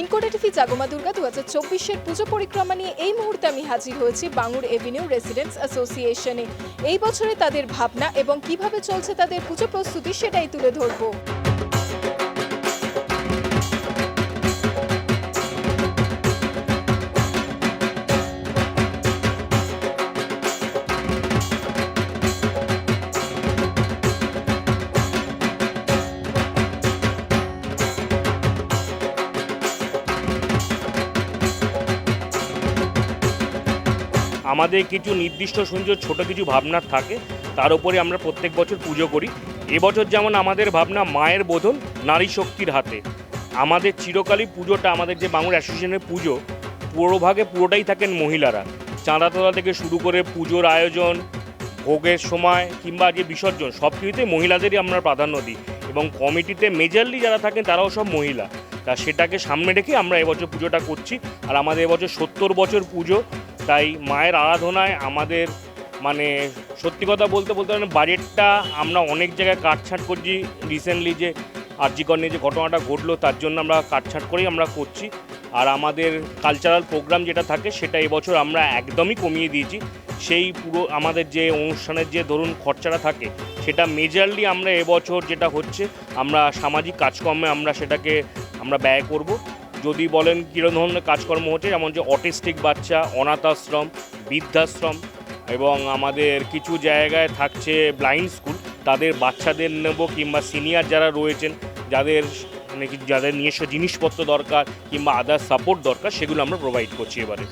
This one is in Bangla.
ইনকোটা ফি জাগমা দুর্গা দু হাজার চব্বিশের পুজো পরিক্রমা নিয়ে এই মুহূর্তে আমি হাজির হয়েছি বাঙুর এভিনিউ রেসিডেন্টস অ্যাসোসিয়েশনে। এই বছরে তাদের ভাবনা এবং কীভাবে চলছে তাদের পুজো প্রস্তুতি সেটাই তুলে ধরবো। আমাদের কিছু নির্দিষ্ট সুন্দর ছোট কিছু ভাবনা থাকে, তার উপরে আমরা প্রত্যেক বছর পুজো করি। এবছর যেমন আমাদের ভাবনা মায়ের বোধন, নারী শক্তির হাতে। আমাদের চিরকালই পুজোটা আমাদের যে বাংলা অ্যাসোসিয়েশনের পুজো, পুরোভাগে পুরোটাই থাকেন মহিলারা। চাঁদা তোলা থেকে শুরু করে পুজোর আয়োজন, ভোগের সময় কিংবা যে বিসর্জন সব কিছুতেই মহিলাদেরই আমরা প্রাধান্য দিই। এবং কমিটিতে মেজারলি যারা থাকেন, তারাও সব মহিলা। তা সেটাকে সামনে রেখে আমরা এবছর পুজোটা করছি। আর আমাদের এবছর সত্তর বছর পুজো তাই মায়ের আরাধনায় আমাদের মানে সত্যি কথা বলতে বলতে মানে বাজেটটা আমরা অনেক জায়গায় কাটছাট করছি। রিসেন্টলি যে আর্জিকর নিয়ে যে ঘটনাটা ঘটলো, তার জন্য আমরা কাটছাট করেই আমরা করছি। আর আমাদের কালচারাল প্রোগ্রাম যেটা থাকে, সেটা এবছর আমরা একদমই কমিয়ে দিয়েছি। সেই পুরো আমাদের যে অনুষ্ঠানের যে ধরুন খরচাটা থাকে, সেটা মেজারলি আমরা এবছর যেটা হচ্ছে, আমরা সামাজিক কাজকর্মে আমরা সেটাকে আমরা ব্যয় করব। যদি বলেন কীরকম ধরনের কাজকর্ম হচ্ছে, যেমন যে অটিস্টিক বাচ্চা অনাথ আশ্রম বৃদ্ধাশ্রম এবং আমাদের কিছু জায়গায় থাকছে ব্লাইন্ড স্কুল। তাদের বাচ্চাদের নেব কিংবা সিনিয়র যারা রয়েছেন, যাদের মানে যাদের নিজস্ব জিনিসপত্র দরকার কিংবা আদার সাপোর্ট দরকার, সেগুলো আমরা প্রোভাইড করছি এবারে।